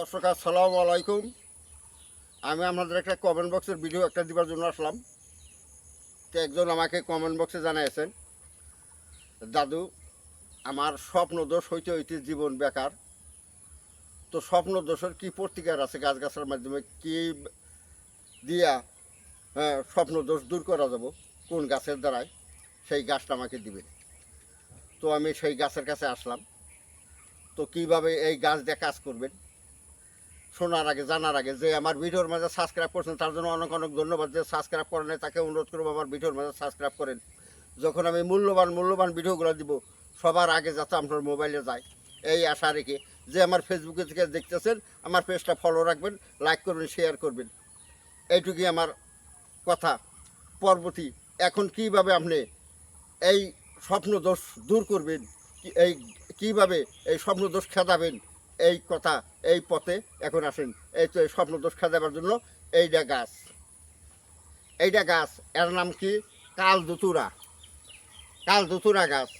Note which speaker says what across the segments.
Speaker 1: দর্শক আসসালামু আলাইকুম। আমি আপনাদের একটা কমেন্ট বক্সের ভিডিও একটা দিবার জন্য আসলাম। তো একজন আমাকে কমেন্ট বক্সে জানিয়েছেন দাদু আমার স্বপ্ন দোষ হইতে হইতে জীবন বেকার। তো স্বপ্ন দোষের কী প্রতিকার আছে গাছগাছার মাধ্যমে? কী দিয়া হ্যাঁ, স্বপ্ন দোষ দূর করা যাব? কোন গাছের দ্বারায়? সেই গাছটা আমাকে দিবেন। তো আমি সেই গাছের কাছে আসলাম। তো কীভাবে এই গাছ দিয়ে কাজ করবেন? শোনার আগে, জানার আগে যে আমার ভিডিওর মাঝে সাবস্ক্রাইব করছেন, তার জন্য অনেক অনেক ধন্যবাদ যে সাবস্ক্রাইব করেন তাকে অনুরোধ করব আমার ভিডিওর মাঝে সাবস্ক্রাইব করেন। যখন আমি মূল্যবান মূল্যবান ভিডিওগুলো দিব, সবার আগে যাতে আপনার মোবাইলে যায়। এই আশা রেখে যে আমার ফেসবুকে থেকে দেখতেছেন, আমার পেজটা ফলো রাখবেন লাইক করবেন শেয়ার করবেন। এইটুকুই আমার কথা। পরবর্তী, এখন কীভাবে আপনি এই স্বপ্ন দোষ দূর করবেন এই, কীভাবে এই স্বপ্ন দোষ খেদাবেন এই কথা, এই পথে এখন আসেন। এই তো এই স্বপ্ন দোষ খেদাবার জন্য এইটা গাছ। এইটা গাছ, এর নাম কি? কাল দুতুরা কাল দুতুরা গাছ।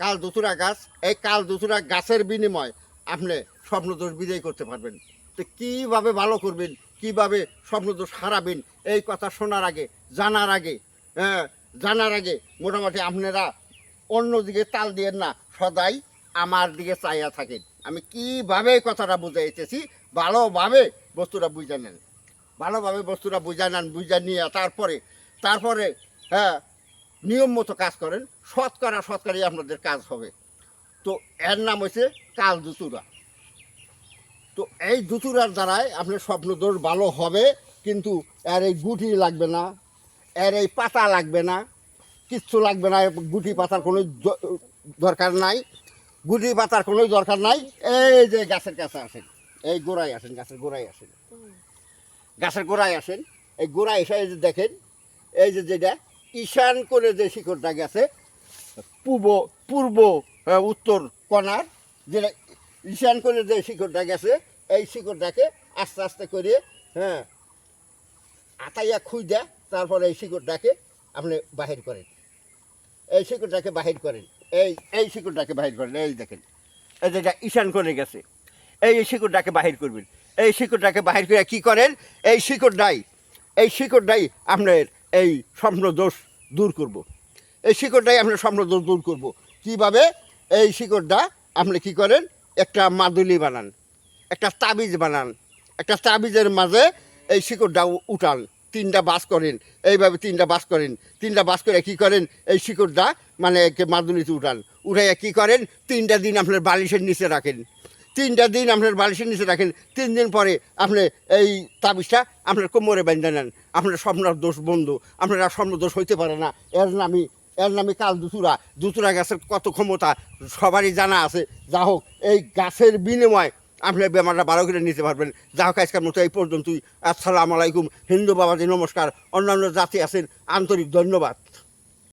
Speaker 1: কাল দুতুরা গাছ, এই কাল দুতুরা গাছের বিনিময় আপনি স্বপ্ন দোষ বিদায় করতে পারবেন। তো কীভাবে ভালো করবেন, কীভাবে স্বপ্ন দোষ হারাবেন, এই কথা শোনার আগে, জানার আগে হ্যাঁ জানার আগে মোটামুটি আপনারা অন্যদিকে তাল দিয়েন না, সদাই আমার দিকে চাইয়া থাকেন। আমি কীভাবে কথাটা বুঝাইতেছি? ভালোভাবে বস্তুটা বুঝে নেন। ভালোভাবে বস্তুটা বুঝা নেন, বুঝা নিয়ে তারপরে তারপরে হ্যাঁ নিয়ম মতো কাজ করেন। সৎ শতকরা শতকরাই আপনাদের কাজ হবে। তো এর নাম হচ্ছে কাল দুতুরা। তো এই দুতুরার দ্বারাই আপনার স্বপ্ন দোষ ভালো হবে, কিন্তু এর এই গুটি লাগবে না, এর এই পাতা লাগবে না, কিচ্ছু লাগবে না গুটি পাতার কোনো দরকার নাই। গুটি পাতার কোনো দরকার নাই। এই যে গাছের কাছে আসেন, এই গোড়ায় আসেন, গাছের গোড়ায় আসেন। গাছের গোড়ায় আসেন, এই গোড়ায় এসে এই যে দেখেন, এই যে যেটা ঈশান করে যে শিকড়টা গেছে পূর্ব পূর্ব উত্তর কণার, যেটা ঈশান করে যে শিকড়টা গেছে, এই শিকড়টাকে আস্তে আস্তে করে হ্যাঁ আতাইয়া খুঁজা তারপরে এই শিকড়টাকে আপনি বাহির করেন। এই শিকড়টাকে বাহির করেন। এই এই শিকড়টাকে বাহির করেন, এই দেখেন। এই যেটা ঈশান করে গেছে। এই শিকড়টাকে বাহির করবেন। এই শিকড়টাকে বাহির করে কি করেন? এই শিকড়টাই এই শিকড়টাই আপনার এই স্বপ্ন দোষ দূর করব। এই শিকড়টাই আপনার স্বপ্ন দোষ দূর করব। কীভাবে? এই শিকড়টা আপনি কি করেন? একটা মাদুলি বানান, একটা তাবিজ বানান, একটা তাবিজের মাঝে এই শিকড়টা উঠান। তিনটা বাস করেন, এইভাবে তিনটা বাস করেন। তিনটা বাস করে কি করেন? এই শিকড়টা মানে মাদুলিতে উঠান। উঠাইয়া কি করেন? তিনটা দিন আপনার বালিশের নিচে রাখেন। তিনটা দিন আপনার বালিশের নিচে রাখেন। তিন দিন পরে আপনি এই তাবিজটা আপনার কোমরে বেঁধে নেন। আপনার স্বপ্নার দোষ বন্ধু, আপনার আর স্বপ্ন দোষ হইতে পারে না। এর নামই, এর নামে কাল দুতুরা। দুতুরা গাছের কত ক্ষমতা, সবারই জানা আছে। যা হোক, এই গাছের বিনিময় আপনি বেমারটা ভালো করে নিতে পারবেন। যা হোক, আজকের মতো এই পর্যন্তই। আসসালামু আলাইকুম। হিন্দু বাবাজি, নমস্কার। অন্যান্য জাতি আছেন, আন্তরিক ধন্যবাদ।